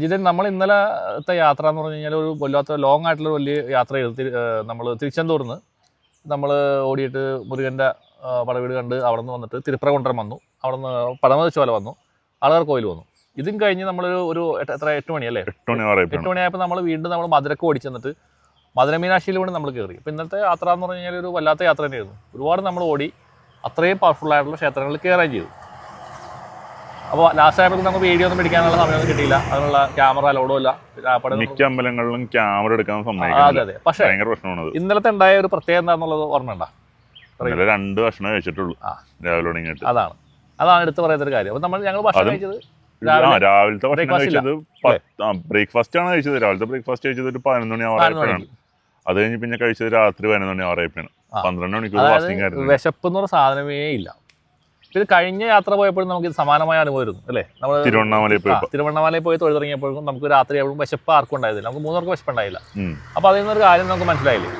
ജിതൻ നമ്മൾ ഇന്നലത്തെ യാത്ര എന്ന് പറഞ്ഞു കഴിഞ്ഞാൽ ഒരു വല്ലാത്ത ലോങ് ആയിട്ടുള്ള വലിയ യാത്ര ചെയ്തു. നമ്മൾ തിരുച്ചെന്തൂർന്ന് നമ്മൾ ഓടിയിട്ട് മുരുകന്റെ പടവീട് കണ്ട് അവിടെ നിന്ന് വന്നിട്ട് തിരുപ്പറകുണ്ടം വന്നു. അവിടെ നിന്ന് പടമതിച്ചോല വന്നു. ആളുകാർ കോയിൽ വന്നു. ഇതും കഴിഞ്ഞ് നമ്മളൊരു ഒരു എത്ര എട്ട് മണിയല്ലേ മണി പറയും എട്ട് മണിയായപ്പോൾ നമ്മൾ വീണ്ടും നമ്മൾ മധുരക്ക് ഓടിച്ചെന്നിട്ട് മധുര മീനാക്ഷിയിലൂടെ നമ്മൾ കയറി അപ്പോൾ ഇന്നത്തെ യാത്ര എന്ന് പറഞ്ഞു കഴിഞ്ഞാൽ ഒരു വല്ലാത്ത യാത്ര തന്നെയായിരുന്നു. ഒരുപാട് നമ്മൾ ഓടി അത്രയും പവർഫുൾ ആയിട്ടുള്ള ക്ഷേത്രങ്ങളിൽ കയറുകയും ചെയ്തു. അപ്പോൾ ലാസ്റ്റ് ആയപ്പോൾ നമുക്ക് വീഡിയോ ഒന്നും പിടിക്കാനുള്ള സമയമൊന്നും കിട്ടിയില്ല. അതിനുള്ള ക്യാമറ ലോഡുമില്ല ഇല്ല. മിക്ക അമ്പലങ്ങളിലും ക്യാമറ എടുക്കാൻ സമ്മതിക്കില്ല പക്ഷേ ഭയങ്കര പ്രശ്നമാണത്. ഇന്നലത്തെ ഉണ്ടായ ഒരു പ്രത്യേകത എന്താണെന്നുള്ളത് ഓർമ്മയുണ്ടോ? ഇന്നലെ രണ്ട് ഭക്ഷണം കഴിച്ചിട്ടുള്ളൂ. രാവിലെ തുടങ്ങിയിട്ട്. അതാണ്. അതാണ് എടുത്ത് പറയാത്തൊരു കാര്യം. അപ്പോൾ നമ്മൾ ഞങ്ങൾ ഭക്ഷണം കഴിച്ചത് രാവിലത്തെ ഭക്ഷണം. കഴിച്ചത് ബ്രേക്ക്ഫാസ്റ്റ് ആണ് കഴിച്ചത്. രാവിലത്തെ ബ്രേക്ക്ഫാസ്റ്റ് കഴിച്ചത് ഒരു പതിനൊന്ന് മണി ആവാറായപ്പോഴാണ്. അത് കഴിഞ്ഞ് പിന്നെ കഴിച്ചത് രാത്രി പതിനൊന്ന് മണി ആവാറായപ്പോഴാണ്. പന്ത്രണ്ട് മണിക്കൂർ വിശപ്പ് എന്ന് പറഞ്ഞ സാധനമേ ഇല്ല. ഇത് കഴിഞ്ഞ യാത്ര പോയപ്പോഴും നമുക്ക് ഇത് സമാനമായ അനുഭവമായിരുന്നു അല്ലേ? നമ്മൾ തിരുവണ്ണാമലയിൽ പോയി തിരുവണ്ണാമലയിൽ പോയി തൊഴിൽ തുടങ്ങിയപ്പോഴും നമുക്ക് രാത്രി ആയപ്പോഴും വിശപ്പ് ആർക്കും ഉണ്ടായിരുന്നില്ല. നമുക്ക് മൂന്നർക്ക് വിശപ്പുണ്ടായില്ല. അപ്പോൾ അതിൽ നിന്നൊരു കാര്യം നമുക്ക് മനസ്സിലായില്ലേ?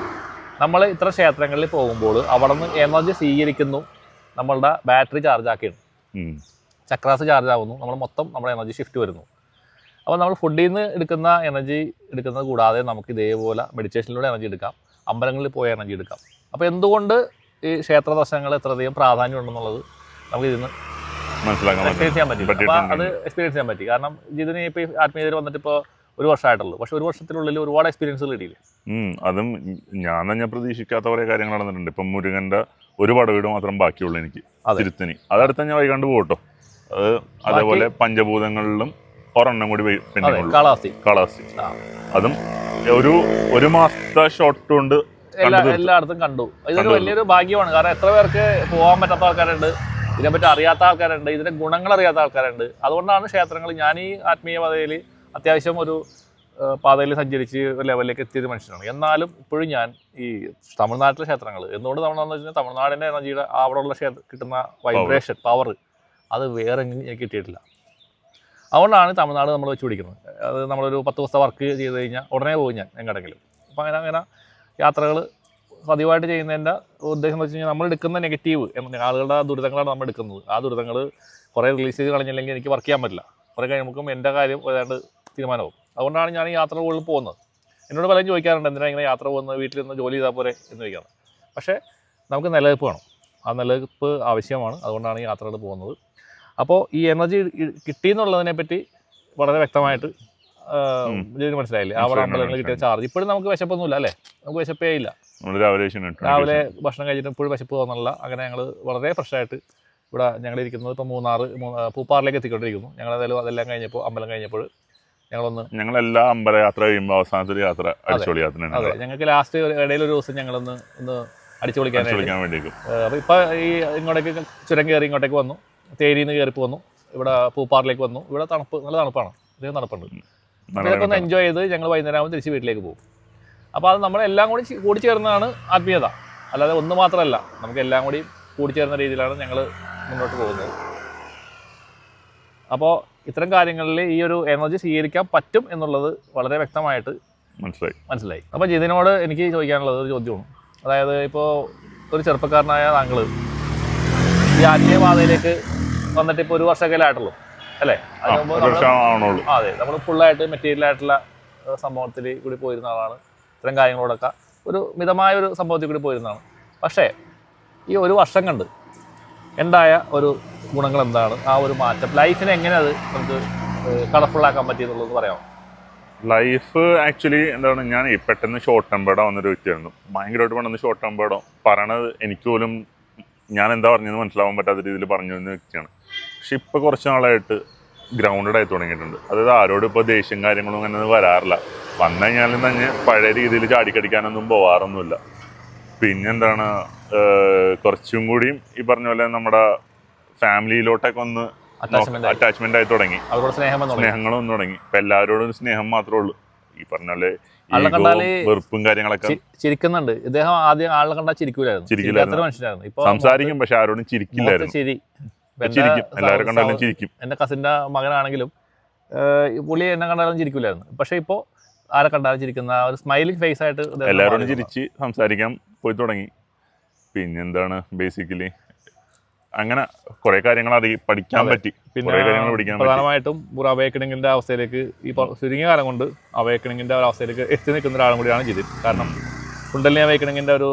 നമ്മൾ ഇത്ര ക്ഷേത്രങ്ങളിൽ പോകുമ്പോൾ അവിടെ നിന്ന് എനർജി സ്വീകരിക്കുന്നു നമ്മളുടെ ബാറ്ററി ചാർജ് ആക്കിയാണ്. ചക്രാസ് ചാർജ് ആവുന്നു നമ്മൾ മൊത്തം നമ്മുടെ എനർജി ഷിഫ്റ്റ് വരുന്നു. അപ്പോൾ നമ്മൾ ഫുഡിൽ നിന്ന് എടുക്കുന്ന എനർജി എടുക്കുന്നത് കൂടാതെ നമുക്ക് ഇതേപോലെ മെഡിറ്റേഷനിലൂടെ എനർജി എടുക്കാം അമ്പലങ്ങളിൽ പോയ എനർജി എടുക്കാം. അപ്പോൾ എന്തുകൊണ്ട് ഈ ക്ഷേത്ര ദർശനങ്ങൾ എത്രയധികം പ്രാധാന്യം ഉണ്ടെന്നുള്ളത് നമുക്ക് ഇതിന്ന് എക്സ്പീരിയൻസ് ചെയ്യാൻ പറ്റി അപ്പോൾ അത് എക്സ്പീരിയൻസ് ചെയ്യാൻ പറ്റി. കാരണം ഇതിന് ഇപ്പോൾ ഈ ആത്മീയതയിൽ വന്നിട്ട് ഇപ്പോൾ ഒരു വർഷമായിട്ടുള്ളൂ. പക്ഷെ ഒരു വർഷത്തിനുള്ളിൽ ഒരുപാട് എക്സ്പീരിയൻസുകൾ കിട്ടിയില്ലേ? അതും ഞാൻ തന്നെ പ്രതീക്ഷിക്കാത്ത കുറേ കാര്യങ്ങൾ നടന്നിട്ടുണ്ട്. ഇപ്പം മുരുകന്റെ ഒരുപാട് പടവീട് മാത്രം ബാക്കിയുള്ളൂ എനിക്ക്. തിരുത്തിനി. അതടുത്ത ഞാൻ വൈകാണ്ട് പോകട്ടോ അത് അതേപോലെ പഞ്ചഭൂതങ്ങളിലും ഒരെണ്ണം കൂടി വൈ- പിന്നെ ഉള്ളൂ. കാലാവസ്ഥ കളാസി ആ. അതും ഒരു ഒരു മാസത്തെ ഷോട്ട് കൊണ്ട്. എല്ലായിടത്തും കണ്ടു. ഇതൊരു വലിയൊരു ഭാഗ്യമാണ്. കാരണം എത്ര പേർക്ക് പോകാൻ പറ്റാത്ത ആൾക്കാരുണ്ട്. ഇതിനെപ്പറ്റി അറിയാത്ത ആൾക്കാരുണ്ട് ഇതിന്റെ ഗുണങ്ങൾ അറിയാത്ത ആൾക്കാരുണ്ട്. അതുകൊണ്ടാണ് ക്ഷേത്രങ്ങൾ ഞാൻ ഈ ആത്മീയ പാതയിൽ അത്യാവശ്യം ഒരു പാതയിൽ സഞ്ചരിച്ച് ലെവലിലേക്ക് എത്തിയത് മനുഷ്യനാണ്. എന്നാലും ഇപ്പോഴും ഞാൻ ഈ തമിഴ്നാട്ടിലെ ക്ഷേത്രങ്ങൾ എന്തുകൊണ്ട് തമിഴ്നാടെന്ന് വെച്ചാൽ തമിഴ്നാടിന്റെ എനർജിയുടെ അവിടെയുള്ള ക്ഷേത്ര കിട്ടുന്ന വൈബ്രേഷൻ പവർ അത് വേറെ എനിക്ക് കിട്ടിയിട്ടില്ല. അതുകൊണ്ടാണ് തമിഴ്നാട് നമ്മൾ വെച്ച് പിടിക്കുന്നത്. അത് നമ്മളൊരു പത്ത് ദിവസത്തെ വർക്ക് ചെയ്ത് കഴിഞ്ഞാൽ ഉടനെ പോകും ഞാൻ എങ്ങടെങ്കിലും. അപ്പോൾ അങ്ങനെ അങ്ങനെ യാത്രകൾ പതിവായിട്ട് ചെയ്യുന്നതിന്റെ ഉദ്ദേശം എന്ന് വെച്ച് കഴിഞ്ഞാൽ നമ്മൾ എടുക്കുന്ന നെഗറ്റീവ് ആളുകളുടെ ദുരിതങ്ങളാണ് നമ്മൾ എടുക്കുന്നത്. ആ ദുരിതങ്ങൾ കുറേ റിലീസ് ചെയ്ത് കളഞ്ഞില്ലെങ്കിൽ എനിക്ക് വർക്ക് ചെയ്യാൻ പറ്റില്ല. കുറേ കഴിയുമ്പോൾ എന്റെ കാര്യം ഏതാണ്ട് തീരുമാനമാവും. അതുകൊണ്ടാണ് ഞാൻ ഈ യാത്ര കൂടുതൽ പോകുന്നത്. എന്നോട് പലരും ചോദിക്കാറുണ്ട് എന്തിനാണ് ഇങ്ങനെ യാത്ര പോകുന്നത്? വീട്ടിൽ നിന്ന് ജോലി ചെയ്താൽ പോരെ? എന്ന് ചോദിക്കാറ് പക്ഷേ നമുക്ക് നിലനിൽപ്പ് വേണം. ആ നിലനിൽപ്പ് ആവശ്യമാണ്. അതുകൊണ്ടാണ് ഈ യാത്രകൾ പോകുന്നത്. അപ്പോൾ ഈ എനർജി കിട്ടി എന്നുള്ളതിനെ പറ്റി വളരെ വ്യക്തമായിട്ട് മനസ്സിലായില്ലേ? അവിടെ അമ്പലങ്ങളിൽ കിട്ടിയ ചാർജ് ഇപ്പോഴും നമുക്ക് വിശപ്പൊന്നുമില്ല അല്ലേ? നമുക്ക് വിശപ്പേ ഇല്ല. രാവിലെ. രാവിലെ ഭക്ഷണം കഴിച്ചിട്ട് ഇപ്പോഴും വിശപ്പ് തോന്നുന്നില്ല അങ്ങനെ ഞങ്ങൾ വളരെ ഫ്രഷായിട്ട് ഇവിടെ ഞങ്ങൾ ഇരിക്കുന്നത് ഇപ്പോൾ മൂന്നാർ മൂ- ആ, പൂപ്പാറിലേക്ക് എത്തിക്കൊണ്ടിരിക്കുന്നു. ഞങ്ങൾ ഏതായാലും അതെല്ലാം കഴിഞ്ഞപ്പോൾ അമ്പലം കഴിഞ്ഞപ്പോൾ ഞങ്ങളൊന്ന് ഞങ്ങൾ എല്ലാ അമ്പല യാത്ര കഴിയുമ്പോൾ അവസാനത്തെ യാത്ര അടിച്ചുപൊളി യാത്ര അതെ. ഞങ്ങൾക്ക് ലാസ്റ്റ് ഇടയിൽ ഒരു ദിവസം ഞങ്ങളൊന്ന് ഒന്ന് അടിച്ചു പൊളിക്കാനായിട്ട് അടിച്ചോളിക്കാൻ വേണ്ടിയേക്കും അപ്പോൾ ഇപ്പോൾ ഈ ഇങ്ങോട്ടേക്ക് ചുരം കയറി ഇങ്ങോട്ടേക്ക് വന്നു. തേരിയിൽ നിന്ന് കയറി വന്നു. ഇവിടെ പൂപ്പാറിലേക്ക് വന്നു. ഇവിടെ തണുപ്പ് നല്ല തണുപ്പാണ്. അധികം തണുപ്പുണ്ട്. അപ്പോൾ ഇതൊക്കെ ഒന്ന് എൻജോയ് ചെയ്ത് ഞങ്ങൾ വൈകുന്നേരം ആകുമ്പോൾ തിരിച്ച് വീട്ടിലേക്ക് പോകും. അപ്പോൾ അത് നമ്മളെല്ലാം കൂടി കൂടി ചേർന്നതാണ് ആത്മീയത. അല്ലാതെ ഒന്ന് മാത്രമല്ല നമുക്ക് എല്ലാം കൂടി കൂടി ചേർന്ന രീതിയിലാണ് ഞങ്ങൾ മുന്നോട്ട് പോകുന്നത്. അപ്പോൾ ഇത്തരം കാര്യങ്ങളിൽ ഈ ഒരു എനർജി സ്വീകരിക്കാൻ പറ്റും എന്നുള്ളത് വളരെ വ്യക്തമായിട്ട് മനസ്സിലായി. മനസ്സിലായി. അപ്പോൾ ജിതിനോട് എനിക്ക് ചോദിക്കാനുള്ളത് ഒരു ചോദ്യമാണ്. അതായത് ഇപ്പോൾ ഒരു ചെറുപ്പക്കാരനായ താങ്കൾ ഈ ആത്മീയ പാതയിലേക്ക് വന്നിട്ട് ഇപ്പോൾ ഒരു വർഷമൊക്കെ ആയിട്ടുള്ളൂ അല്ലേ? അതെ. നമ്മൾ ഫുള്ളായിട്ട് മെറ്റീരിയൽ ആയിട്ടുള്ള സംഭവത്തിൽ കൂടി പോയിരുന്ന ആളാണ്. ഇത്തരം കാര്യങ്ങളോടൊക്കെ ഒരു മിതമായ ഒരു സംഭവത്തിൽ കൂടി പോയിരുന്നതാണ്. പക്ഷേ ഈ ഒരു വർഷം കണ്ട് ഉണ്ടായ ഒരു ഗുണങ്ങൾ എന്താണ്? ആ ഒരു മാറ്റം. ലൈഫിനെ എങ്ങനെ അത് നമുക്ക് കളർഫുള്ളാക്കാൻ പറ്റിയെന്നുള്ളത് പറയാമോ? ലൈഫ് ആക്ച്വലി എന്താണ് ഞാൻ പെട്ടെന്ന് ഷോർട്ട് ടെമ്പേർഡോ വന്നൊരു വ്യക്തിയായിരുന്നു. ഭയങ്കരമായിട്ട് പെട്ടെന്ന് ഷോർട്ട് ടെമ്പേർഡോ പറയണത് എനിക്ക് പോലും ഞാൻ എന്താ പറഞ്ഞതെന്ന് മനസ്സിലാവാൻ പറ്റാത്ത രീതിയിൽ പറഞ്ഞു വരുന്ന വ്യക്തിയാണ്. പക്ഷെ ഇപ്പോൾ കുറച്ച് നാളായിട്ട് ഗ്രൗണ്ടഡ് ആയി തുടങ്ങിയിട്ടുണ്ട്. അതായത് ആരോടും ഇപ്പോൾ ദേഷ്യം കാര്യങ്ങളും അങ്ങനെ ഒന്നും വരാറില്ല. വന്നു കഴിഞ്ഞാലും തന്നെ പഴയ രീതിയിൽ ചാടിക്കടിക്കാനൊന്നും പോവാറൊന്നുമില്ല. പിന്നെന്താണ് കുറച്ചും കൂടിയും ഈ പറഞ്ഞ പോലെ നമ്മുടെ ഫാമിലിയിലോട്ടൊക്കെ ഒന്ന് അറ്റാച്ച്മെന്റ് ആയി. തുടങ്ങി. സ്നേഹങ്ങളൊന്നും തുടങ്ങി. ഇപ്പൊ എല്ലാവരോടും സ്നേഹം മാത്രമേ ഉള്ളൂ. ഈ പറഞ്ഞ പോലെ വെറുപ്പും കാര്യങ്ങളൊക്കെ ചിരിക്കുന്നുണ്ട്. ഇദ്ദേഹം ആദ്യം ആളെ കണ്ടാൽ ചിരിക്കൂലായിരുന്നു. സംസാരിക്കും പക്ഷെ ആരോടും ചിരിക്കില്ലായിരുന്നു. ചിരിക്കും. എല്ലാവരും കണ്ടാലും ചിരിക്കും. എന്റെ കസിന്റെ മകനാണെങ്കിലും പുള്ളി എന്നെ കണ്ടാലും ചിരിക്കില്ലായിരുന്നു പക്ഷേ ഇപ്പോൾ ആരെ കണ്ടാലും ചിരിക്കുന്ന ഒരു സ്മൈലിംഗ് ഫേസ് ആയിട്ട് എല്ലാവരോടും. ചിരിച്ച് സംസാരിക്കാൻ പോയി തുടങ്ങി. പിന്നെന്താണ് ബേസിക്കലി അങ്ങനെ കുറെ കാര്യങ്ങൾ അറിയി പഠിക്കാൻ പറ്റി. പിന്നെ കാര്യങ്ങൾ പഠിക്കാൻ പ്രധാനമായിട്ടും ഒരു അവേക്കണിങ്ങിന്റെ അവസ്ഥയിലേക്ക് ഈ ചുരുങ്ങിയ കാലം കൊണ്ട് അവേക്കണിങ്ങിന്റെ ഒരു അവസ്ഥയിലേക്ക് എത്തി നിൽക്കുന്ന ഒരാളും കൂടിയാണ് ജിതിൻ. കാരണം കുണ്ടലിനി അവേക്കണിങ്ങിന്റെ ഒരു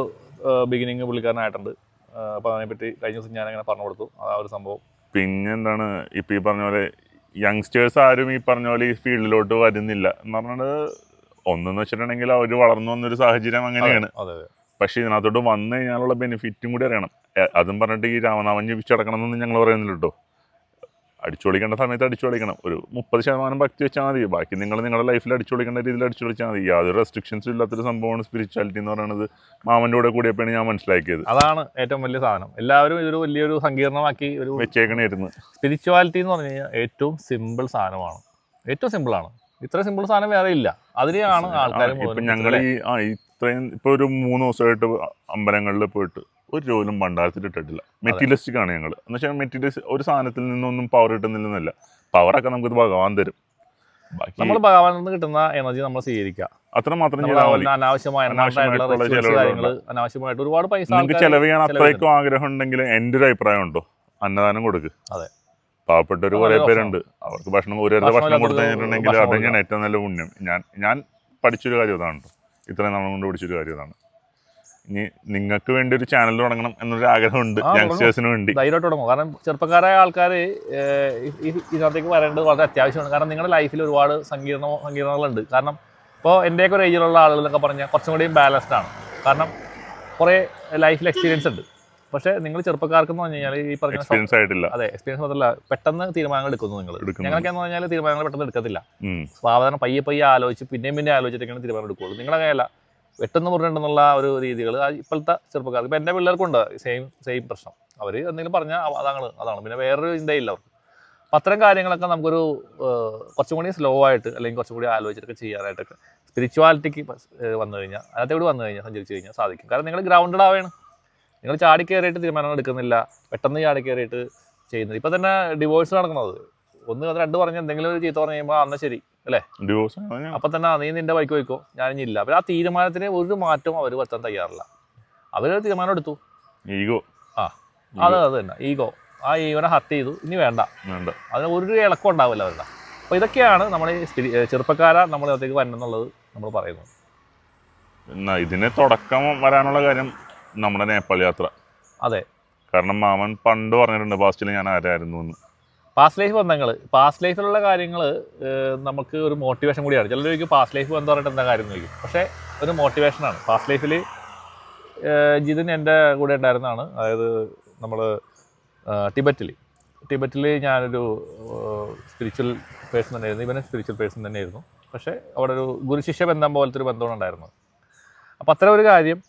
ബിഗിനിങ് പുള്ളിക്കാരനായിട്ടുണ്ട്. അതിനെ അതിനെപ്പറ്റി കഴിഞ്ഞ ദിവസം ഞാൻ അങ്ങനെ പറഞ്ഞു കൊടുത്തു. ആ ഒരു സംഭവം. പിന്നെ എന്താണ് ഇപ്പൊ ഈ പറഞ്ഞ പോലെ യങ്സ്റ്റേഴ്സ് ആരും ഈ പറഞ്ഞ പോലെ ഈ ഫീൽഡിലോട്ട് വരുന്നില്ല. എന്ന് പറഞ്ഞത് ഒന്നെന്ന് വെച്ചിട്ടുണ്ടെങ്കിൽ അവർ വളർന്നു വന്നൊരു സാഹചര്യം അങ്ങനെയാണ്. പക്ഷെ ഇതിനകത്തോട്ട് വന്നു കഴിഞ്ഞാലുള്ള ബെനിഫിറ്റും കൂടി അറിയണം. അതും പറഞ്ഞിട്ട് ഈ രാമനാമം ജപിച്ചടക്കണം എന്നൊന്നും ഞങ്ങൾ പറയുന്നില്ല കേട്ടോ അടിച്ചുപൊളിക്കേണ്ട സമയത്ത് അടിച്ചുപൊളിക്കണം ഒരു മുപ്പത് ശതമാനം ഭക്തി വെച്ചാൽ മതി. ബാക്കി നിങ്ങൾ നിങ്ങളുടെ ലൈഫിൽ അടിച്ചുപൊളിക്കേണ്ട രീതിയിൽ അടിച്ചുപൊളിച്ചാൽ മതി. യാതൊരു റെസ്ട്രിക്ഷൻസും ഇല്ലാത്തൊരു സംഭവമാണ് സ്പിരിച്വാലിറ്റി എന്ന് പറയുന്നത്. മാമന്റെ കൂടെ കൂടിയപ്പോഴാണ് ഞാൻ മനസ്സിലാക്കിയത്. അതാണ് ഏറ്റവും വലിയ സാധനം. എല്ലാവരും ഇതൊരു വലിയൊരു സങ്കീർണമാക്കി ഒരു വെച്ചേക്കണായിരുന്നു. സ്പിരിച്വാലിറ്റി എന്ന് പറഞ്ഞു കഴിഞ്ഞാൽ ഏറ്റവും സിമ്പിൾ സാധനമാണ്. ഏറ്റവും സിമ്പിളാണ് ഇത്ര സിമ്പിൾ സാധനം വേറെ ഇല്ല. അതിനെയാണ് ആൾക്കാർ ഇപ്പൊ ഞങ്ങൾ ഈ ഇത്രയും ഇപ്പൊ ഒരു മൂന്ന് ദിവസമായിട്ട് അമ്പലങ്ങളിൽ പോയിട്ട് ഒരു ജോലും ഭണ്ഡാരത്തിൽ ഇട്ടിട്ടില്ല. മെറ്റീരിയലിസ്റ്റിക് ആണ് ഞങ്ങൾ എന്ന് വെച്ചാൽ മെറ്റീരിയൽസ് ഒരു സാധനത്തിൽ നിന്നൊന്നും പവർ കിട്ടുന്നില്ലെന്നല്ല. പവറൊക്കെ നമുക്ക് ഭഗവാൻ തരും. നമ്മൾ ഭഗവാനിൽ നിന്ന് കിട്ടുന്ന എനർജി നമ്മൾ സ്വീകരിക്കുക. അത്ര മാത്രം അനാവശ്യമായ അനാവശ്യമായിട്ട് ഒരുപാട് പൈസ നിങ്ങൾക്ക് ചെലവ് ചെയ്യാൻ അത്രയ്ക്കും ആഗ്രഹം ഉണ്ടെങ്കിൽ എന്റെ ഒരു അഭിപ്രായം ഉണ്ടോ? അന്നദാനം കൊടുക്ക്. അതെ. പാവപ്പെട്ടവർ കുറേ പേരുണ്ട്. അവർക്ക് ഭക്ഷണം ഒരു ഭക്ഷണം കൊടുത്തു കഴിഞ്ഞിട്ടുണ്ടെങ്കിൽ അത് തന്നെയാണ് ഏറ്റവും നല്ല പുണ്യം. ഞാൻ ഞാൻ പഠിച്ചൊരു കാര്യം അതാണ് കേട്ടോ ഇത്രയും നാളും കൊണ്ട് പിടിച്ചൊരു കാര്യം ഇതാണ്. ഇനി നിങ്ങൾക്ക് വേണ്ടി ഒരു ചാനൽ തുടങ്ങണം എന്നൊരു ആഗ്രഹമുണ്ട് യങ്സ്റ്റേഴ്സിന് വേണ്ടി. ധൈര്യമായിട്ട് തുടങ്ങും. കാരണം ചെറുപ്പക്കാരായ ആൾക്കാർ ഇതിനകത്തേക്ക് വരേണ്ടത് വളരെ അത്യാവശ്യമാണ്. കാരണം നിങ്ങളുടെ ലൈഫിൽ ഒരുപാട് സങ്കീർണ സങ്കീർണതകളുണ്ട്. കാരണം ഇപ്പോൾ എന്റെയൊക്കെ ഒരു ഏജിലുള്ള ആളുകൾ എന്നൊക്കെ പറഞ്ഞാൽ കുറച്ചും കൂടി ബാലൻസ്ഡ് ആണ്. കാരണം കുറേ ലൈഫിൽ എക്സ്പീരിയൻസ് ഉണ്ട്. പക്ഷേ നിങ്ങൾ ചെറുപ്പക്കാർക്ക് എന്ന് പറഞ്ഞു കഴിഞ്ഞാൽ ഈ പറഞ്ഞ എക്സ്പീരിയൻസ് ആയിട്ടില്ല. അതെ എക്സ്പീരിയൻസ് മാത്രമല്ല പെട്ടെന്ന് തീരുമാനങ്ങൾ എടുക്കുന്നു നിങ്ങൾ ഞങ്ങൾക്ക് ഞങ്ങളൊക്കെ എന്ന് പറഞ്ഞാൽ തീരുമാനങ്ങൾ പെട്ടെന്ന് എടുക്കത്തില്ല. സാധാരണ പയ്യെ പയ്യെ ആലോചിച്ച് പിന്നെയും പിന്നെ ആലോചിച്ചിട്ടൊക്കെയാണ് തീരുമാനം എടുക്കുകയുള്ളൂ. നിങ്ങളങ്ങനെയല്ല പെട്ടെന്ന് പറഞ്ഞിട്ടുണ്ടെന്നുള്ള മുറിണ്ടെന്നുള്ള ഒരു രീതികൾ ഇപ്പോഴത്തെ ചെറുപ്പക്കാർക്ക് ഇപ്പം എന്റെ പിള്ളേർക്കുണ്ട് സെയിം സെയിം പ്രശ്നം. അവർ എന്തെങ്കിലും പറഞ്ഞാൽ അതാണ് അതാണ്. പിന്നെ വേറൊരു ചിന്തയില്ല അവർക്ക്. അപ്പം അത്തരം കാര്യങ്ങളൊക്കെ നമുക്കൊരു കുറച്ചും കൂടി സ്ലോ ആയിട്ട് അല്ലെങ്കിൽ കുറച്ചും കൂടി ആലോചിച്ചിട്ടൊക്കെ ചെയ്യാനായിട്ടൊക്കെ സ്പിരിച്വാലിറ്റിക്ക് വന്നു കഴിഞ്ഞാൽ അതിനകത്ത് കൂടി വന്നു കഴിഞ്ഞാൽ സഞ്ചരിച്ച് കഴിഞ്ഞാൽ സാധിക്കും. കാരണം നിങ്ങൾ ഗ്രൗണ്ടഡ് ആവുകയാണ്. നിങ്ങൾ ചാടി കയറിയിട്ട് തീരുമാനങ്ങൾ എടുക്കുന്നില്ല. പെട്ടെന്ന് ചാടി കയറിയിട്ട് ചെയ്യുന്നത്. ഇപ്പം തന്നെ ഡിവോഴ്സ് നടക്കുന്നത്. ഒന്ന് അത് രണ്ട് പറഞ്ഞ എന്തെങ്കിലും ഒരു ചീത്ത പറഞ്ഞു കഴിയുമ്പോൾ ശരി ശരി ഡിവോഴ്സ് അപ്പൊ തന്നെ നീ നിന്റെ ബൈക്ക് വയ്ക്കോ ഞാൻ അപ്പോൾ ആ തീരുമാനത്തിന് ഒരു മാറ്റവും അവർ വരുത്താൻ തയ്യാറില്ല. അവരൊരു തീരുമാനം എടുത്തു. ഈഗോ ആ. അത് അത് തന്നെ. ഈഗോ ആ ഈഗോനെ ഹർട്ട് ചെയ്തു. ഇനി വേണ്ട. വേണ്ട. അതിന് ഒരു ഇളക്കം ഉണ്ടാവില്ല അവരുടെ. അപ്പോൾ ഇതൊക്കെയാണ് നമ്മളത്തേക്ക് ഏ, ചെറുപ്പക്കാര നമ്മുടെ അകത്തേക്ക് വരണമെന്നുള്ളത് നമ്മൾ പറയുന്നത്. ഇതിന് തുടക്കം വരാനുള്ള കാര്യം നമ്മുടെ നേപ്പാൾ യാത്ര. അതെ. കാരണം മാമൻ പണ്ട് പറഞ്ഞിട്ടുണ്ട് പാസ്റ്റിൽ ഞാൻ ആരായിരുന്നു എന്ന്. പാസ്റ്റ് ലൈഫ് ബന്ധങ്ങൾ പാസ്റ്റ് ലൈഫിലുള്ള കാര്യങ്ങൾ നമുക്ക് ഒരു മോട്ടിവേഷൻ കൂടിയാണ്. ചിലർ ചോദിക്കും പാസ്റ്റ് ലൈഫ് ബന്ധം പറഞ്ഞിട്ട് എന്താ കാര്യം? ചോദിക്കും. പക്ഷേ ഒരു മോട്ടിവേഷനാണ് പാസ്റ്റ് ലൈഫിൽ ജിതിൻ എന്റെ കൂടെ ഉണ്ടായിരുന്നതാണ്. അതായത് നമ്മൾ ടിബറ്റിൽ ടിബറ്റിൽ ഞാനൊരു സ്പിരിച്വൽ പേഴ്സൺ തന്നെയായിരുന്നു. ഇവനും സ്പിരിച്വൽ പേഴ്സൺ തന്നെയായിരുന്നു. പക്ഷേ അവിടെ ഒരു ഗുരുശിഷ്യ ബന്ധം പോലത്തെ ഒരു ബന്ധമാണ് ഉണ്ടായിരുന്നത്. അപ്പോൾ അത്തരം ഒരു കാര്യം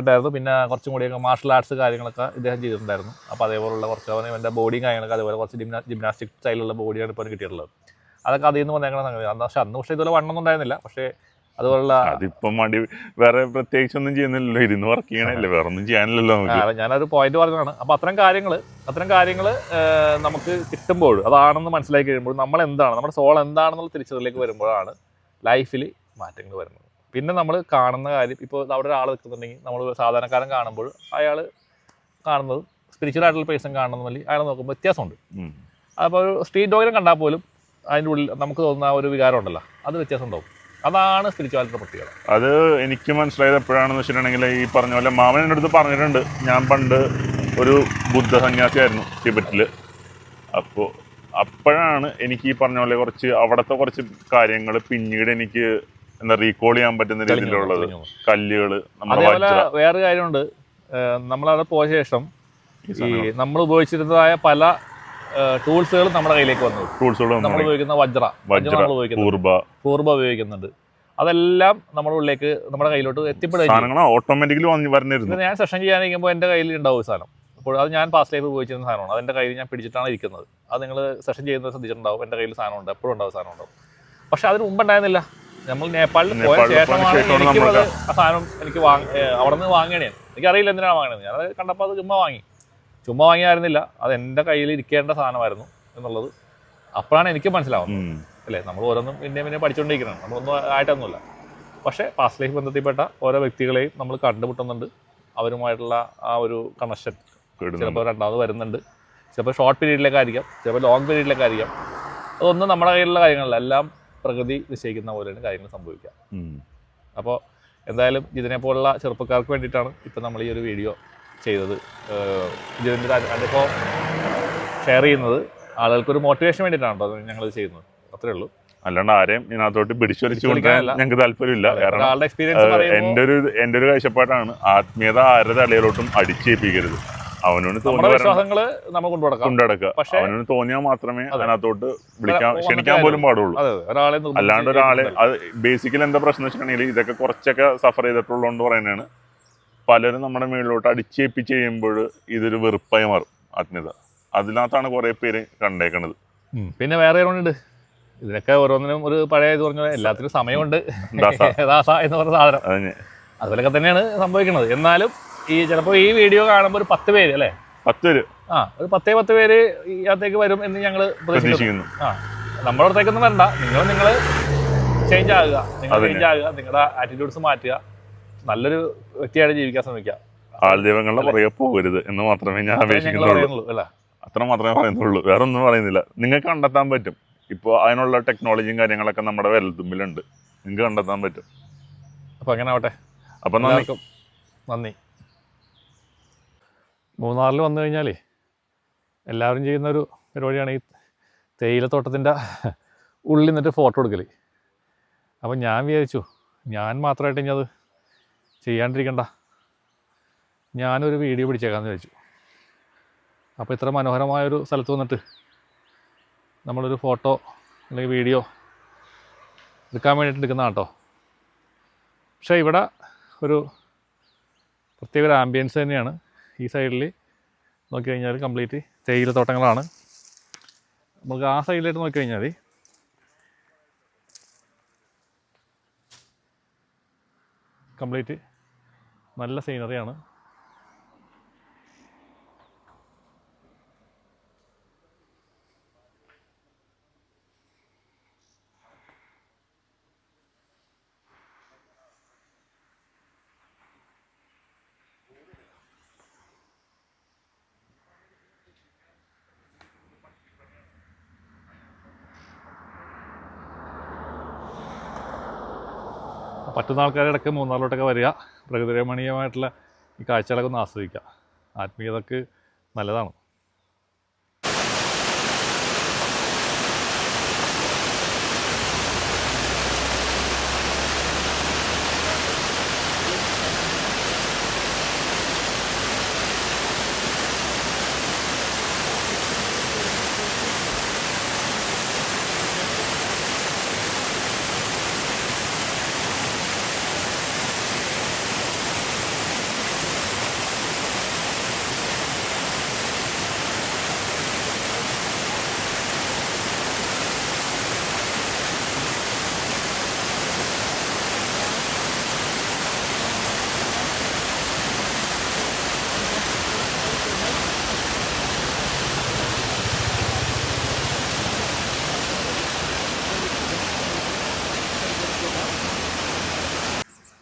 ഉണ്ടായിരുന്നു. പിന്നെ കുറച്ചും കൂടിയൊക്കെ മാർഷൽ ആർട്സ് കാര്യങ്ങളൊക്കെ ഇദ്ദേഹം ചെയ്തിട്ടുണ്ടായിരുന്നു. അപ്പോൾ അതേപോലുള്ള കുറച്ച് അവന് ഇവന്റെ ബോഡിയും കാര്യങ്ങളൊക്കെ അതേപോലെ കുറച്ച് ജിംനാ ജിംനാസ്റ്റിക് സ്റ്റൈലുള്ള ബോഡിയാണ് ഇപ്പോൾ കിട്ടിയിട്ടുള്ളത്. അതൊക്കെ അതിൽ നിന്ന് വന്നേക്കണം സംഗതി. അന്ന് പക്ഷേ അന്ന് പക്ഷേ ഇതുപോലെ വണ്ണൊന്നും ഉണ്ടായിരുന്നില്ല. പക്ഷേ അതുപോലുള്ള അതിപ്പം മടി വേറെ പ്രത്യേകിച്ച് ഒന്നും ചെയ്യുന്നില്ലല്ലോ. ഇരുന്ന് വർക്ക് ചെയ്യണല്ലേ വേറെ ഒന്നും ചെയ്യാനില്ലല്ലോ ഞാനൊരു പോയിന്റ് പറഞ്ഞതാണ്. അപ്പോൾ അത്തരം കാര്യങ്ങൾ അത്തരം കാര്യങ്ങൾ നമുക്ക് കിട്ടുമ്പോൾ അതാണെന്ന് മനസ്സിലാക്കി കഴിയുമ്പോൾ നമ്മൾ എന്താണ് നമ്മുടെ സോൾ എന്താണെന്നുള്ള തിരിച്ചറിലേക്ക് വരുമ്പോഴാണ് ലൈഫിൽ മാറ്റങ്ങൾ വരുന്നത്. പിന്നെ നമ്മൾ കാണുന്ന കാര്യം ഇപ്പോൾ അവിടെ ഒരാൾ നിൽക്കുന്നുണ്ടെങ്കിൽ നമ്മൾ സാധാരണക്കാരൻ കാണുമ്പോൾ അയാൾ കാണുന്നത് സ്പിരിച്വൽ ആയിട്ടുള്ള പേഴ്സൺ കാണുന്ന അയാൾ നോക്കുമ്പോൾ വ്യത്യാസമുണ്ട്. അപ്പോൾ ഒരു സ്ട്രീറ്റ് ഡോഗിനെ കണ്ടാൽ പോലും അതിന്റെ ഉള്ളിൽ നമുക്ക് തോന്നുന്ന ആ ഒരു വികാരം ഉണ്ടല്ലോ അത് വ്യത്യാസം ഉണ്ടാവും. അതാണ് സ്പിരിച്വാലിറ്റിയുടെ പ്രത്യേകത. അത് എനിക്ക് മനസ്സിലായത് എപ്പോഴാണെന്ന് വെച്ചിട്ടുണ്ടെങ്കിൽ ഈ പറഞ്ഞ പോലെ മാമൻ എന്റെ അടുത്ത് പറഞ്ഞിട്ടുണ്ട്. ഞാൻ പണ്ട് ഒരു ബുദ്ധ സന്യാസിയായിരുന്നു ടിബറ്റിൽ. അപ്പോൾ അപ്പോഴാണ് എനിക്ക് ഈ പറഞ്ഞ പോലെ കുറച്ച് അവിടുത്തെ കുറച്ച് കാര്യങ്ങൾ പിന്നീട് എനിക്ക് എന്താ റീകോൾ ചെയ്യാൻ പറ്റുന്ന രീതിയിലുള്ളത്. കല്ലുകൾ അതേപോലെ വേറൊരു കാര്യമുണ്ട്. നമ്മളവിടെ പോയ ശേഷം ഈ നമ്മൾ ഉപയോഗിച്ചിരുന്നതായ പല ടൂൾസുകൾ നമ്മുടെ കയ്യിലേക്ക് വന്നു. ടൂൾസുകൾ നമ്മൾ ഉപയോഗിക്കുന്ന വജ്ര. വജ്ര കൂർബ നമ്മൾ ഉപയോഗിക്കുന്നുണ്ട്. പൂർബ പൂർവ ഉപയോഗിക്കുന്നുണ്ട്. അതെല്ലാം നമ്മുടെ ഉള്ളിലേക്ക് നമ്മുടെ കയ്യിലോട്ട് എത്തിപ്പെടുകയും ചെയ്യും. ഓട്ടോമാറ്റിക്കലി വരുന്നിരുന്നു ഞാൻ സെഷൻ ചെയ്യാനിരിക്കുമ്പോൾ എന്റെ കയ്യിൽ ഉണ്ടാവും സാധനം. അപ്പോൾ അത് ഞാൻ പാസ്റ്റ് ലൈഫ് ഉപയോഗിച്ചിരുന്ന സാധനമാണ്. അതെന്റെ കയ്യിൽ ഞാൻ പിടിച്ചിട്ടാണ് ഇരിക്കുന്നത്. അത് നിങ്ങൾ സെഷൻ ചെയ്യുന്നത് ശ്രദ്ധിച്ചിട്ടുണ്ടാവും. എന്റെ കയ്യിൽ സാധനം ഉണ്ട് എപ്പോഴും ഉണ്ടാവും സാധനം ഉണ്ടാവും പക്ഷെ അതിന് മുമ്പ് ഉണ്ടായിരുന്നില്ല. നമ്മൾ നേപ്പാളിൽ പോയ ശേഷമാണ് ആ സാധനം എനിക്ക് വാങ്ങ അവിടെ നിന്ന് വാങ്ങണേ എനിക്കറിയില്ല എന്തിനാണ് വാങ്ങണത് ഞാനത് കണ്ടപ്പോൾ അത് ചുമ്മാ വാങ്ങി. ചുമ്മാ വാങ്ങിയായിരുന്നില്ല. അത് എന്റെ കയ്യിൽ ഇരിക്കേണ്ട സാധനമായിരുന്നു എന്നുള്ളത് അപ്പോഴാണ് എനിക്ക് മനസ്സിലാവുന്നത്. അല്ലേ? നമ്മൾ ഓരോന്നും പിന്നെ പിന്നെ പഠിച്ചുകൊണ്ടിരിക്കണം നമ്മളൊന്നും ആയിട്ടൊന്നുമില്ല. പക്ഷേ പാസ്റ്റ് ലൈഫ് ബന്ധത്തിൽപ്പെട്ട ഓരോ വ്യക്തികളെയും നമ്മൾ കണ്ടുമുട്ടുന്നുണ്ട്. അവരുമായിട്ടുള്ള ആ ഒരു കണക്ഷൻ ചിലപ്പോൾ രണ്ടാമത് വരുന്നുണ്ട്. ചിലപ്പോൾ ഷോർട്ട് പീരീഡിലേക്കായിരിക്കാം ചിലപ്പോൾ ലോങ് പീരീഡിലേക്കായിരിക്കാം അതൊന്നും നമ്മുടെ കയ്യിലുള്ള കാര്യങ്ങളല്ല. എല്ലാം പ്രകൃതി നിശ്ചയിക്കുന്ന പോലെയാണ് കാര്യങ്ങൾ സംഭവിക്കുക. അപ്പോൾ എന്തായാലും ഇതിനെപ്പോലുള്ള ചെറുപ്പക്കാർക്ക് വേണ്ടിയിട്ടാണ് ഇപ്പം നമ്മൾ ഈ ഒരു വീഡിയോ ചെയ്തത്. ഇതിന്റെ അതിപ്പോൾ ഷെയർ ചെയ്യുന്നത് ആളുകൾക്കൊരു മോട്ടിവേഷൻ വേണ്ടിയിട്ടാണ് കേട്ടോ ഞങ്ങൾ ചെയ്യുന്നത്? അത്രേ ഉള്ളൂ. അല്ലാണ്ട് ആരെയും ഇതിനകത്തോട്ട് പിടിച്ചു വലിച്ചു കൊണ്ടുവരാൻ ഞങ്ങൾക്ക് താല്പര്യമില്ല. കാരണം എന്റെ ഒരു എന്റെ ഒരു കാഴ്ചപ്പാടാണ് ആത്മീയത ആരുടെ തലയിലോട്ടും അടിച്ചേൽപ്പിക്കരുത്. അവനോട് വരണം വിശ്വാസങ്ങൾ നമുക്ക് പക്ഷേ അവനോട് തോന്നിയാൽ മാത്രമേ അതെ. അതിനകത്തോട്ട് വിളിക്കാൻ ക്ഷണിക്കാൻ പോലും പാടുള്ളൂ. അല്ലാണ്ട് ഒരാളെ അത് ബേസിക്കലി എന്താ പ്രശ്നം വെച്ചിട്ടുണ്ടെങ്കിൽ ഇതൊക്കെ കുറച്ചൊക്കെ സഫർ ചെയ്തിട്ടുള്ളതുകൊണ്ട് പറയുന്നതാണ്. പലരും നമ്മുടെ മേളിലോട്ട് അടിച്ചേൽപ്പിച്ച് കഴിയുമ്പോൾ ഇതൊരു വെറുപ്പായി മാറും ആത്മീയത. അതിനകത്താണ് കുറേ പേര് കണ്ടേക്കണത്. പിന്നെ വേറെ ഉണ്ട് ഇതിനൊക്കെ ഓരോന്നിനും ഒരു പഴയ ഇത് പറഞ്ഞ എല്ലാത്തിനും സമയമുണ്ട്. ദാസ. എന്ന് പറഞ്ഞ സാധനം. അതുപോലൊക്കെ തന്നെയാണ് സംഭവിക്കുന്നത് എന്നാലും ഈ ചിലപ്പോൾ ഈ വീഡിയോ കാണുമ്പോൾ ഒരു പത്ത് പേര് അല്ലേ? പത്ത് പേര് ആ ഒരു പത്തേ പത്ത് പേര് ഇതിനകത്തേക്ക് വരും എന്ന് ഞങ്ങൾ പ്രതീക്ഷിക്കുന്നു. ആ നമ്മുടെ അടുത്തേക്കൊന്നും വരണ്ട. നിങ്ങൾ നിങ്ങൾ ചേഞ്ച് ആകുക. നിങ്ങൾ. ചേഞ്ച് ആകുക. നിങ്ങളുടെ ആറ്റിറ്റ്യൂഡ്സ് മാറ്റുക. നല്ലൊരു വ്യക്തിയായിട്ട് ജീവിക്കാൻ ശ്രമിക്കുക. ആൾദൈവങ്ങളുടെ പുറകെ പോകരുത് എന്ന് മാത്രമേ ഞാൻ അപേക്ഷിക്കുന്നുള്ളൂ അത്ര മാത്രമേ പറയുന്നുള്ളൂ. വേറെ ഒന്നും പറയുന്നില്ല. നിങ്ങൾക്ക് കണ്ടെത്താൻ പറ്റും. ഇപ്പോൾ അതിനുള്ള ടെക്നോളജിയും കാര്യങ്ങളൊക്കെ നമ്മുടെ വിരൽത്തുമ്പിലുണ്ട് നിങ്ങൾക്ക് കണ്ടെത്താൻ പറ്റും. അപ്പോൾ അങ്ങനെ ആവട്ടെ. അപ്പം നന്ദി. മൂന്നാറിൽ വന്നു കഴിഞ്ഞാലേ എല്ലാവരും ചെയ്യുന്ന ഒരു പരിപാടിയാണ് ഈ തേയിലത്തോട്ടത്തിന്റെ ഉള്ളിൽ നിന്നിട്ട് ഫോട്ടോ എടുക്കൽ അപ്പം ഞാൻ വിചാരിച്ചു ഞാൻ മാത്രമായിട്ട് ഇനി അത് ചെയ്യാണ്ടിരിക്കണ്ട. ഞാനൊരു വീഡിയോ പിടിച്ചേക്കാമെന്ന് വിചാരിച്ചു. അപ്പോൾ ഇത്ര മനോഹരമായൊരു സ്ഥലത്ത് വന്നിട്ട് നമ്മളൊരു ഫോട്ടോ അല്ലെങ്കിൽ വീഡിയോ എടുക്കാൻ വേണ്ടിയിട്ട് എടുക്കുന്നതാണ് കേട്ടോ പക്ഷേ ഇവിടെ ഒരു പ്രത്യേക ഒരു ആംബിയൻസ് തന്നെയാണ്. ഈ സൈഡിൽ നോക്കി കഴിഞ്ഞാൽ കംപ്ലീറ്റ് തേയില തോട്ടങ്ങളാണ്. നമുക്ക് ആ സൈഡിലായിട്ട് നോക്കി കഴിഞ്ഞാൽ കംപ്ലീറ്റ് നല്ല സീനറിയാണ്. പറ്റുന്ന ആൾക്കാരുടെ ഇടയ്ക്ക് മൂന്നാറിലോട്ടൊക്കെ വരിക. പ്രകൃതിരമണീയമായിട്ടുള്ള ഈ കാഴ്ചകളൊക്കെ ഒന്ന് ആസ്വദിക്കുക. ആത്മീയതക്ക് നല്ലതാണ്.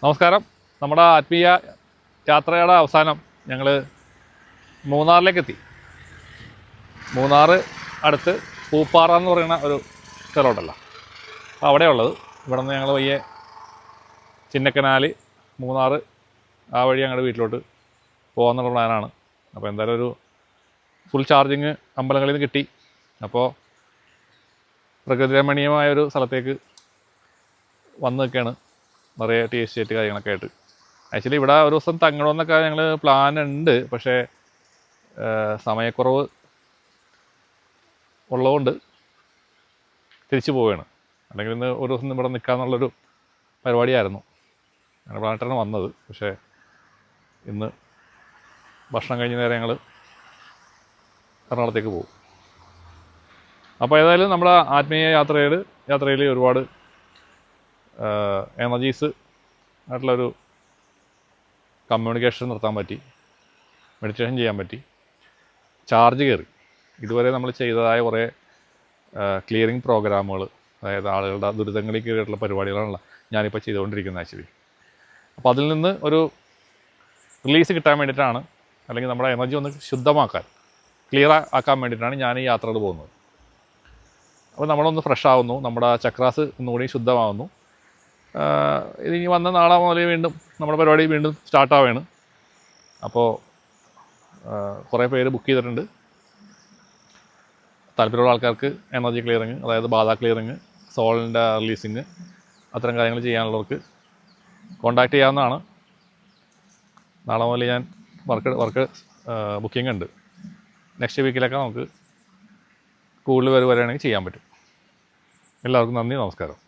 നമസ്കാരം. നമ്മുടെ ആത്മീയ യാത്രയുടെ അവസാനം ഞങ്ങൾ മൂന്നാറിലേക്ക് എത്തി മൂന്നാർ അടുത്ത് പൂപ്പാറ എന്ന് പറയുന്ന ഒരു സ്ഥലമുണ്ടല്ലോ. അപ്പോൾ അവിടെയുള്ളത്. ഇവിടെ നിന്ന് ഞങ്ങൾ വയ്യ ചിന്നക്കനാല് മൂന്നാർ ആ വഴി ഞങ്ങളുടെ വീട്ടിലോട്ട് പോകാന്നുള്ള പ്ലാനാണ്. അപ്പോൾ എന്തായാലും ഒരു ഫുൾ ചാർജിങ് അമ്പലങ്ങളിൽ നിന്ന് കിട്ടി. അപ്പോൾ പ്രകൃതിരമണീയമായ ഒരു സ്ഥലത്തേക്ക് വന്നു നിൽക്കുകയാണ്. നിറയെ ടി എസ്റ്റേറ്റ് കാര്യങ്ങളൊക്കെ ആയിട്ട്. ആക്ച്വലി ഇവിടെ ഒരു ദിവസം തങ്ങണമെന്നൊക്കെ ഞങ്ങൾ പ്ലാൻ ഉണ്ട്. പക്ഷേ സമയക്കുറവ് ഉള്ളതുകൊണ്ട് തിരിച്ചു പോവുകയാണ്. അല്ലെങ്കിൽ ഇന്ന് ഒരു ദിവസം ഇവിടെ നിൽക്കാന്നുള്ളൊരു പരിപാടിയായിരുന്നു. അങ്ങനെ പ്ലാനിട്ടാണ് വന്നത്. പക്ഷേ ഇന്ന് ഭക്ഷണം കഴിഞ്ഞ നേരം ഞങ്ങൾ എറണാകുളത്തേക്ക് പോകും. അപ്പോൾ ഏതായാലും നമ്മുടെ ആത്മീയ യാത്രയിൽ യാത്രയിൽ ഒരുപാട് എനർജീസ് ആയിട്ടുള്ളൊരു കമ്മ്യൂണിക്കേഷൻ നിർത്താൻ പറ്റി മെഡിറ്റേഷൻ ചെയ്യാൻ പറ്റി. ചാർജ് കയറി ഇതുവരെ നമ്മൾ ചെയ്തതായ കുറേ ക്ലിയറിങ് പ്രോഗ്രാമുകൾ അതായത് ആളുകളുടെ ദുരിതങ്ങളിൽ കയറിയിട്ടുള്ള പരിപാടികളാണല്ലോ ഞാനിപ്പോൾ ചെയ്തുകൊണ്ടിരിക്കുന്നത് ആക്ച്വലി അപ്പോൾ അതിൽ നിന്ന് ഒരു റിലീസ് കിട്ടാൻ വേണ്ടിയിട്ടാണ് അല്ലെങ്കിൽ നമ്മുടെ എനർജി ഒന്ന് ശുദ്ധമാക്കാൻ ക്ലിയർ ആക്കാൻ വേണ്ടിയിട്ടാണ് ഞാൻ ഈ യാത്രകൾ പോകുന്നത്. അപ്പോൾ നമ്മളൊന്ന് ഫ്രഷ് ആവുന്നു നമ്മുടെ ചക്രാസ് ഒന്നുകൂടി ശുദ്ധമാവുന്നു. ഇനി വന്ന നാളെ മുതൽ വീണ്ടും നമ്മുടെ പരിപാടി വീണ്ടും സ്റ്റാർട്ടാവുകയാണ് അപ്പോൾ കുറേ പേര് ബുക്ക് ചെയ്തിട്ടുണ്ട്. താല്പര്യമുള്ള ആൾക്കാർക്ക് എനർജി ക്ലിയറിങ് അതായത് ബാധ ക്ലിയറിങ് സോളിന്റെ റിലീസിങ് അത്തരം കാര്യങ്ങൾ ചെയ്യാനുള്ളവർക്ക് കോണ്ടാക്ട് ചെയ്യാവുന്നതാണ്. നാളെ മുതൽ ഞാൻ വർക്ക് വർക്ക് ബുക്കിംഗ് ഉണ്ട്. നെക്സ്റ്റ് വീക്കിലൊക്കെ നമുക്ക് കൂടുതൽ പേര് വരികയാണെങ്കിൽ ചെയ്യാൻ പറ്റും. എല്ലാവർക്കും നന്ദി നമസ്കാരം.